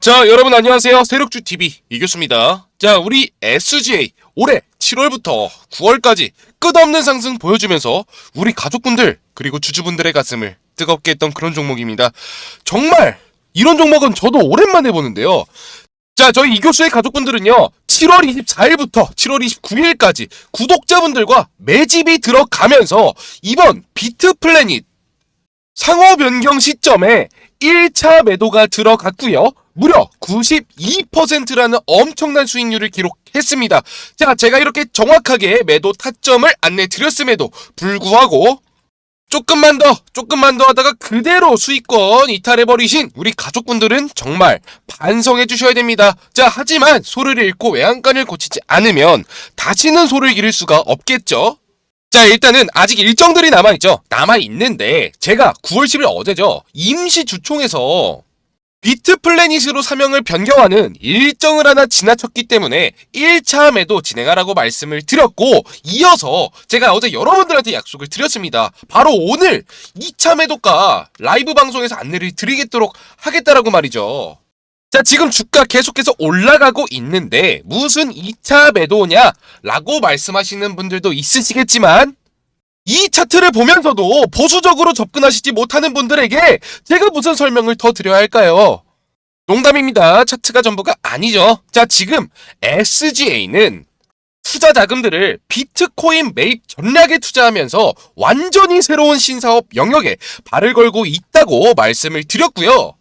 자, 여러분 안녕하세요. 세력주 TV 이교수입니다. 자, 우리 SGA 올해 7월부터 9월까지 끝없는 상승 보여주면서 우리 가족분들 그리고 주주분들의 가슴을 뜨겁게 했던 그런 종목입니다. 정말 이런 종목은 저도 오랜만에 보는데요. 자, 저희 이교수의 가족분들은요, 7월 24일부터 7월 29일까지 구독자분들과 매집이 들어가면서 이번 비트 플래닛 상호 변경 시점에 1차 매도가 들어갔고요. 무려 92%라는 엄청난 수익률을 기록했습니다. 자, 제가 이렇게 정확하게 매도 타점을 안내 드렸음에도 불구하고 조금만 더, 조금만 더 하다가 그대로 수익권 이탈해버리신 우리 가족분들은 정말 반성해 주셔야 됩니다. 자, 하지만 소를 잃고 외양간을 고치지 않으면 다시는 소를 기를 수가 없겠죠. 자, 일단은 아직 일정들이 남아있죠. 남아있는데, 제가 9월 10일 어제죠. 임시 주총에서 비트 플래닛으로 사명을 변경하는 일정을 하나 지나쳤기 때문에 1차 매도 진행하라고 말씀을 드렸고, 이어서 제가 어제 여러분들한테 약속을 드렸습니다. 바로 오늘 2차 매도가 라이브 방송에서 안내를 드리겠도록 하겠다라고 말이죠. 자, 지금 주가 계속해서 올라가고 있는데 무슨 2차 매도냐? 라고 말씀하시는 분들도 있으시겠지만 이 차트를 보면서도 보수적으로 접근하시지 못하는 분들에게 제가 무슨 설명을 더 드려야 할까요? 농담입니다. 차트가 전부가 아니죠. 자, 지금 SGA는 투자 자금들을 비트코인 매입 전략에 투자하면서 완전히 새로운 신사업 영역에 발을 걸고 있다고 말씀을 드렸고요.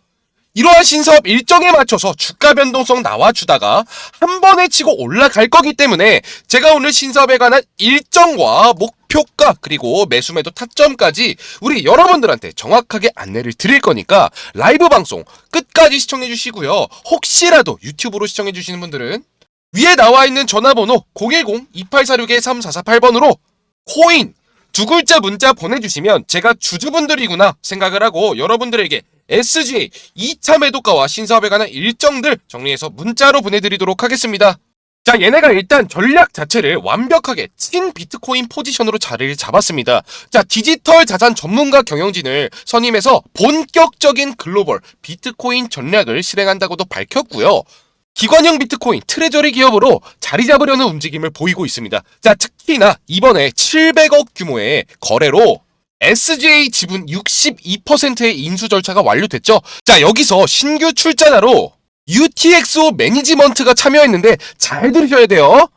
이러한 신사업 일정에 맞춰서 주가 변동성 나와주다가 한 번에 치고 올라갈 거기 때문에 제가 오늘 신사업에 관한 일정과 목표가 그리고 매수 매도 타점까지 우리 여러분들한테 정확하게 안내를 드릴 거니까 라이브 방송 끝까지 시청해 주시고요. 혹시라도 유튜브로 시청해 주시는 분들은 위에 나와 있는 전화번호 010-2846-3448번으로 코인 두 글자 문자 보내주시면 제가 주주분들이구나 생각을 하고 여러분들에게 SGA 2차 매도가와 신사업에 관한 일정들 정리해서 문자로 보내드리도록 하겠습니다. 자, 얘네가 일단 전략 자체를 완벽하게 친 비트코인 포지션으로 자리를 잡았습니다. 자, 디지털 자산 전문가 경영진을 선임해서 본격적인 글로벌 비트코인 전략을 실행한다고도 밝혔고요. 기관형 비트코인 트레저리 기업으로 자리 잡으려는 움직임을 보이고 있습니다. 자, 특히나 이번에 700억 규모의 거래로 SGA 지분 62%의 인수 절차가 완료됐죠. 자, 여기서 신규 출자자로 UTXO 매니지먼트가 참여했는데 잘 들으셔야 돼요.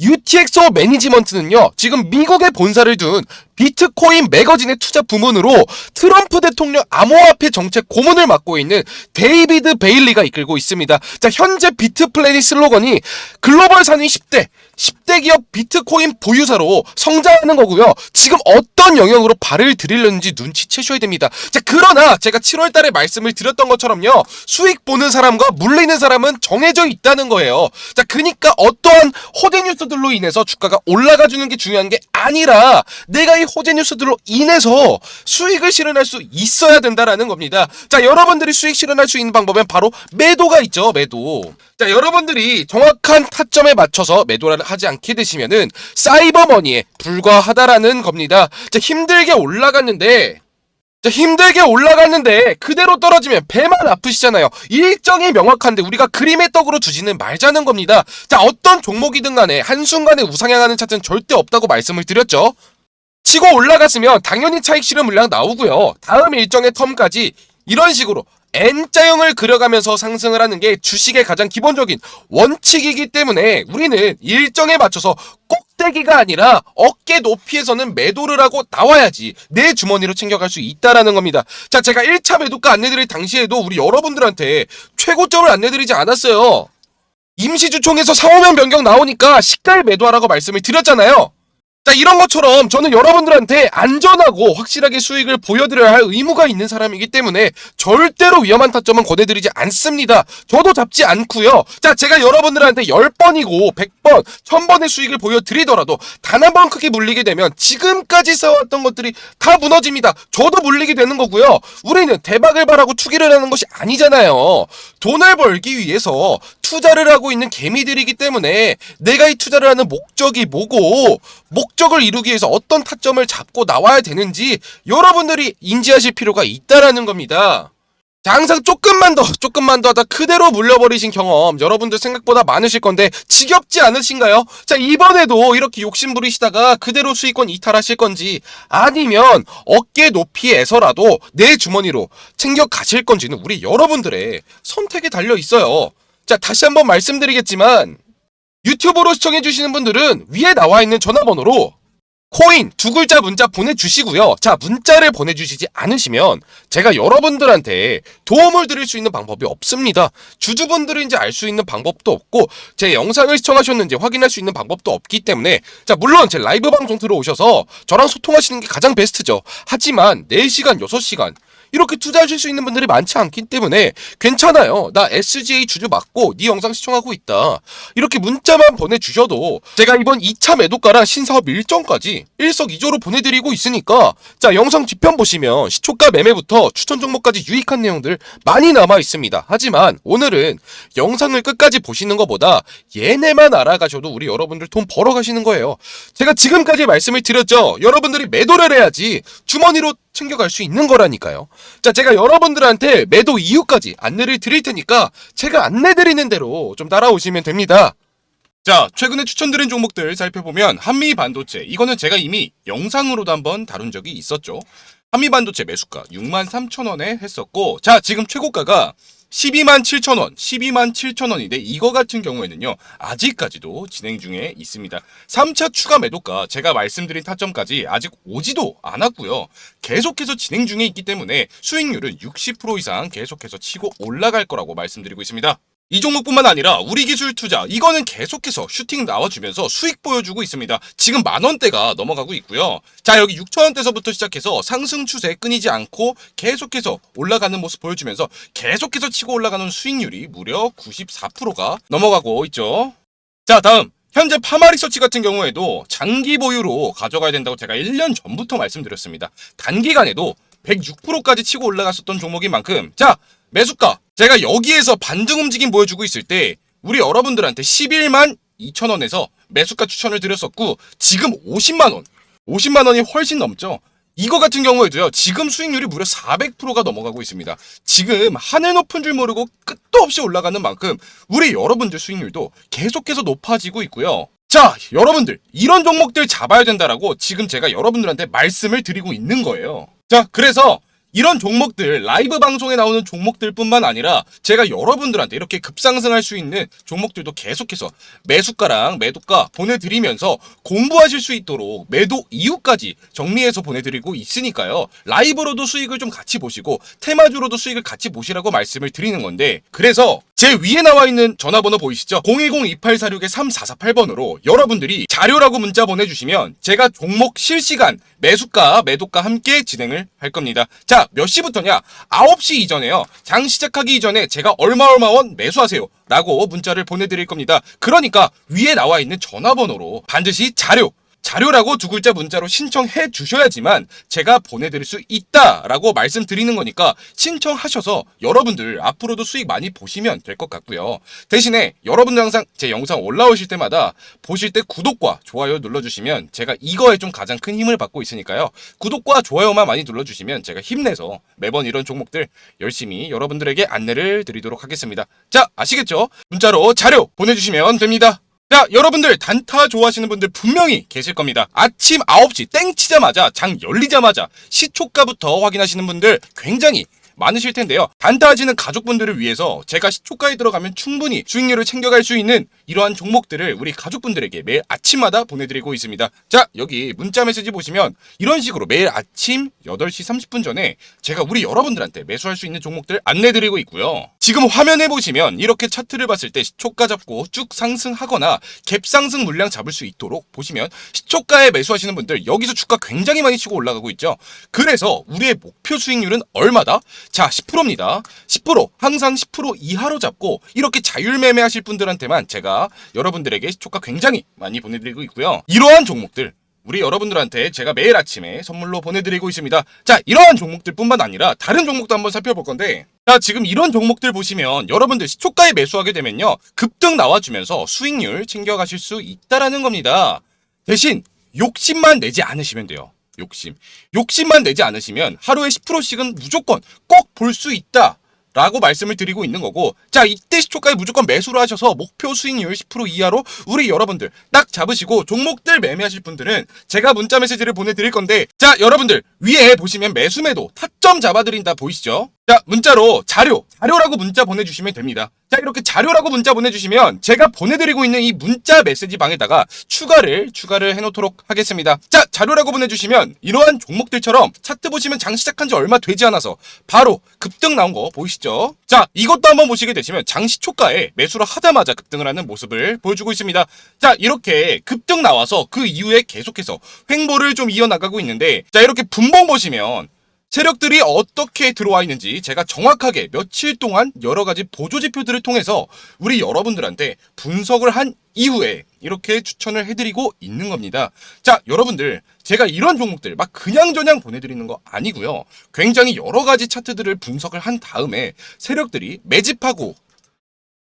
UTXO 매니지먼트는요, 지금 미국에 본사를 둔 비트코인 매거진의 투자 부문으로 트럼프 대통령 암호화폐 정책 고문을 맡고 있는 데이비드 베일리가 이끌고 있습니다. 자, 현재 비트 플래닛 슬로건이 글로벌 산위 10대, 10대 기업 비트코인 보유사로 성장하는 거고요. 지금 어떤 영역으로 발을 들이려는지 눈치채셔야 됩니다. 자, 그러나 제가 7월 달에 말씀을 드렸던 것처럼요. 수익 보는 사람과 물리는 사람은 정해져 있다는 거예요. 자, 그니까 어떠한 호재 뉴스들로 인해서 주가가 올라가 주는 게 중요한 게 아니라 내가 이 호재 뉴스들로 인해서 수익을 실현할 수 있어야 된다라는 겁니다. 자, 여러분들이 수익 실현할 수 있는 방법은 바로 매도가 있죠. 매도. 자, 여러분들이 정확한 타점에 맞춰서 매도를 하지 않게 되시면은 사이버머니에 불과하다라는 겁니다. 자, 힘들게 올라갔는데 자, 힘들게 올라갔는데 그대로 떨어지면 배만 아프시잖아요. 일정이 명확한데 우리가 그림의 떡으로 두지는 말자는 겁니다. 자, 어떤 종목이든 간에 한순간에 우상향하는 차트는 절대 없다고 말씀을 드렸죠. 치고 올라갔으면 당연히 차익 실현 물량 나오고요. 다음 일정의 텀까지 이런 식으로 N자형을 그려가면서 상승을 하는 게 주식의 가장 기본적인 원칙이기 때문에 우리는 일정에 맞춰서 꼭대기가 아니라 어깨 높이에서는 매도를 하고 나와야지 내 주머니로 챙겨갈 수 있다라는 겁니다. 자, 제가 1차 매도가 안내드릴 당시에도 우리 여러분들한테 최고점을 안내드리지 않았어요. 임시주총에서 상호명 변경 나오니까 시가에 매도하라고 말씀을 드렸잖아요. 자, 이런 것처럼 저는 여러분들한테 안전하고 확실하게 수익을 보여드려야 할 의무가 있는 사람이기 때문에 절대로 위험한 타점은 권해드리지 않습니다. 저도 잡지 않고요. 자, 제가 여러분들한테 10번이고 100번, 1000번의 수익을 보여드리더라도 단 한 번 크게 물리게 되면 지금까지 쌓아왔던 것들이 다 무너집니다. 저도 물리게 되는 거고요. 우리는 대박을 바라고 투기를 하는 것이 아니잖아요. 돈을 벌기 위해서 투자를 하고 있는 개미들이기 때문에 내가 이 투자를 하는 목적이 뭐고 목 목적을 이루기 위해서 어떤 타점을 잡고 나와야 되는지 여러분들이 인지하실 필요가 있다라는 겁니다. 자, 항상 조금만 더, 조금만 더 하다 그대로 물려버리신 경험 여러분들 생각보다 많으실 건데 지겹지 않으신가요? 자, 이번에도 이렇게 욕심 부리시다가 그대로 수익권 이탈하실 건지 아니면 어깨 높이에서라도 내 주머니로 챙겨 가실 건지는 우리 여러분들의 선택에 달려 있어요. 자, 다시 한번 말씀드리겠지만 유튜브로 시청해주시는 분들은 위에 나와 있는 전화번호로 코인 두 글자 문자 보내주시고요. 자, 문자를 보내주시지 않으시면 제가 여러분들한테 도움을 드릴 수 있는 방법이 없습니다. 주주분들이 이제 알 수 있는 방법도 없고 제 영상을 시청하셨는지 확인할 수 있는 방법도 없기 때문에 자, 물론 제 라이브 방송 들어오셔서 저랑 소통하시는 게 가장 베스트죠. 하지만 4시간, 6시간 이렇게 투자하실 수 있는 분들이 많지 않기 때문에 괜찮아요. 나 SGA 주주 맞고 네 영상 시청하고 있다. 이렇게 문자만 보내주셔도 제가 이번 2차 매도가랑 신사업 일정까지 일석이조로 보내드리고 있으니까 자 영상 뒤편 보시면 시초가 매매부터 추천 종목까지 유익한 내용들 많이 남아 있습니다. 하지만 오늘은 영상을 끝까지 보시는 것보다 얘네만 알아가셔도 우리 여러분들 돈 벌어 가시는 거예요. 제가 지금까지 말씀을 드렸죠. 여러분들이 매도를 해야지 주머니로 챙겨갈 수 있는 거라니까요. 자, 제가 여러분들한테 매도 이유까지 안내를 드릴 테니까 제가 안내 드리는 대로 좀 따라오시면 됩니다. 자, 최근에 추천드린 종목들 살펴보면 한미 반도체. 이거는 제가 이미 영상으로도 한번 다룬 적이 있었죠. 한미 반도체 매수가 6만 3천 원에 했었고, 자, 지금 최고가가 12만 7천 원, 12만 7천 원인데 이거 같은 경우에는요. 아직까지도 진행 중에 있습니다. 3차 추가 매도가 제가 말씀드린 타점까지 아직 오지도 않았고요. 계속해서 진행 중에 있기 때문에 수익률은 60% 이상 계속해서 치고 올라갈 거라고 말씀드리고 있습니다. 이 종목뿐만 아니라 우리 기술 투자 이거는 계속해서 슈팅 나와주면서 수익 보여주고 있습니다. 지금 만 원대가 넘어가고 있고요. 자 여기 6천 원대서부터 시작해서 상승 추세 끊이지 않고 계속해서 올라가는 모습 보여주면서 계속해서 치고 올라가는 수익률이 무려 94%가 넘어가고 있죠. 자 다음 현재 파마리서치 같은 경우에도 장기 보유로 가져가야 된다고 제가 1년 전부터 말씀드렸습니다. 단기간에도 106%까지 치고 올라갔었던 종목인 만큼 자 매수가 제가 여기에서 반등 움직임 보여주고 있을 때 우리 여러분들한테 11만 2천 원에서 매수가 추천을 드렸었고 지금 50만 원 50만 원이 훨씬 넘죠. 이거 같은 경우에도요. 지금 수익률이 무려 400%가 넘어가고 있습니다. 지금 하늘 높은 줄 모르고 끝도 없이 올라가는 만큼 우리 여러분들 수익률도 계속해서 높아지고 있고요. 자, 여러분들 이런 종목들 잡아야 된다라고 지금 제가 여러분들한테 말씀을 드리고 있는 거예요. 자, 그래서 이런 종목들 라이브 방송에 나오는 종목들뿐만 아니라 제가 여러분들한테 이렇게 급상승할 수 있는 종목들도 계속해서 매수가랑 매도가 보내드리면서 공부하실 수 있도록 매도 이유까지 정리해서 보내드리고 있으니까요. 라이브로도 수익을 좀 같이 보시고 테마주로도 수익을 같이 보시라고 말씀을 드리는 건데 그래서 제 위에 나와 있는 전화번호 보이시죠? 010-2846-3448번으로 여러분들이 자료라고 문자 보내주시면 제가 종목 실시간 매수가, 매도가 함께 진행을 할 겁니다. 자, 몇 시부터냐? 9시 이전에요. 장 시작하기 이전에 제가 얼마 얼마 원 매수하세요. 라고 문자를 보내드릴 겁니다. 그러니까 위에 나와 있는 전화번호로 반드시 자료, 자료라고 두 글자 문자로 신청해 주셔야지만 제가 보내드릴 수 있다라고 말씀드리는 거니까 신청하셔서 여러분들 앞으로도 수익 많이 보시면 될 것 같고요. 대신에 여러분들 항상 제 영상 올라오실 때마다 보실 때 구독과 좋아요 눌러주시면 제가 이거에 좀 가장 큰 힘을 받고 있으니까요. 구독과 좋아요만 많이 눌러주시면 제가 힘내서 매번 이런 종목들 열심히 여러분들에게 안내를 드리도록 하겠습니다. 자, 아시겠죠? 문자로 자료 보내주시면 됩니다. 자, 여러분들 단타 좋아하시는 분들 분명히 계실 겁니다. 아침 9시 땡 치자마자 장 열리자마자 시초가부터 확인하시는 분들 굉장히 많으실 텐데요. 단타하시는 가족분들을 위해서 제가 시초가에 들어가면 충분히 수익률을 챙겨갈 수 있는 이러한 종목들을 우리 가족분들에게 매일 아침마다 보내드리고 있습니다. 자, 여기 문자 메시지 보시면 이런 식으로 매일 아침 8시 30분 전에 제가 우리 여러분들한테 매수할 수 있는 종목들 안내드리고 있고요. 지금 화면에 보시면 이렇게 차트를 봤을 때 시초가 잡고 쭉 상승하거나 갭 상승 물량 잡을 수 있도록 보시면 시초가에 매수하시는 분들 여기서 주가 굉장히 많이 치고 올라가고 있죠. 그래서 우리의 목표 수익률은 얼마다? 자, 10%입니다. 10% 항상 10% 이하로 잡고 이렇게 자율 매매 하실 분들한테만 제가 여러분들에게 시초가 굉장히 많이 보내드리고 있고요. 이러한 종목들 우리 여러분들한테 제가 매일 아침에 선물로 보내드리고 있습니다. 자, 이러한 종목들뿐만 아니라 다른 종목도 한번 살펴볼 건데, 자, 지금 이런 종목들 보시면 여러분들 시초가에 매수하게 되면요, 급등 나와주면서 수익률 챙겨가실 수 있다라는 겁니다. 대신 욕심만 내지 않으시면 돼요. 욕심. 욕심만 내지 않으시면 하루에 10%씩은 무조건 꼭 볼 수 있다. 라고 말씀을 드리고 있는 거고 자 이때 시초가에 무조건 매수를 하셔서 목표 수익률 10% 이하로 우리 여러분들 딱 잡으시고 종목들 매매하실 분들은 제가 문자 메시지를 보내드릴 건데 자 여러분들 위에 보시면 매수 매도 타점 잡아드린다 보이시죠? 자 문자로 자료 자료라고 문자 보내주시면 됩니다. 자 이렇게 자료라고 문자 보내주시면 제가 보내드리고 있는 이 문자 메시지 방에다가 추가를 추가를 해놓도록 하겠습니다. 자 자료라고 보내주시면 이러한 종목들처럼 차트 보시면 장 시작한 지 얼마 되지 않아서 바로 급등 나온 거 보이시죠? 자 이것도 한번 보시게 되시면 장시 초가에 매수를 하자마자 급등을 하는 모습을 보여주고 있습니다. 자 이렇게 급등 나와서 그 이후에 계속해서 횡보를 좀 이어나가고 있는데 자 이렇게 분봉 보시면 세력들이 어떻게 들어와 있는지 제가 정확하게 며칠 동안 여러 가지 보조 지표들을 통해서 우리 여러분들한테 분석을 한 이후에 이렇게 추천을 해드리고 있는 겁니다. 자, 여러분들 제가 이런 종목들 막 그냥저냥 보내드리는 거 아니고요. 굉장히 여러 가지 차트들을 분석을 한 다음에 세력들이 매집하고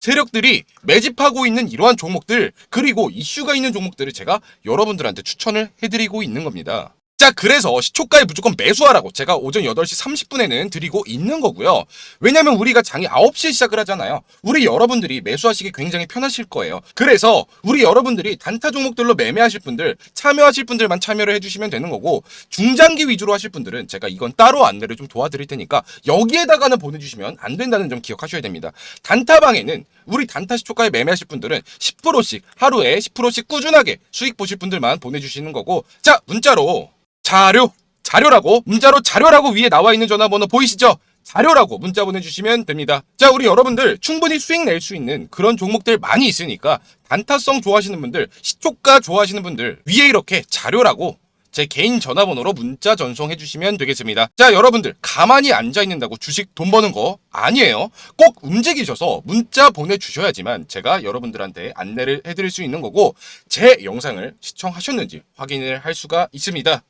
세력들이 매집하고 있는 이러한 종목들 그리고 이슈가 있는 종목들을 제가 여러분들한테 추천을 해드리고 있는 겁니다. 자, 그래서 시초가에 무조건 매수하라고 제가 오전 8시 30분에는 드리고 있는 거고요. 왜냐면 우리가 장이 9시에 시작을 하잖아요. 우리 여러분들이 매수하시기 굉장히 편하실 거예요. 그래서 우리 여러분들이 단타 종목들로 매매하실 분들, 참여하실 분들만 참여를 해주시면 되는 거고, 중장기 위주로 하실 분들은 제가 이건 따로 안내를 좀 도와드릴 테니까 여기에다가는 보내주시면 안 된다는 점 기억하셔야 됩니다. 단타방에는 우리 단타 시초가에 매매하실 분들은 10%씩 하루에 10%씩 꾸준하게 수익 보실 분들만 보내주시는 거고, 자, 문자로 자료 자료라고 문자로 자료라고 위에 나와 있는 전화번호 보이시죠? 자료라고 문자 보내주시면 됩니다. 자 우리 여러분들 충분히 수익 낼 수 있는 그런 종목들 많이 있으니까 단타성 좋아하시는 분들 시초가 좋아하시는 분들 위에 이렇게 자료라고 제 개인 전화번호로 문자 전송해 주시면 되겠습니다. 자, 여러분들 가만히 앉아 있는다고 주식 돈 버는 거 아니에요. 꼭 움직이셔서 문자 보내 주셔야지만 제가 여러분들한테 안내를 해 드릴 수 있는 거고 제 영상을 시청하셨는지 확인을 할 수가 있습니다.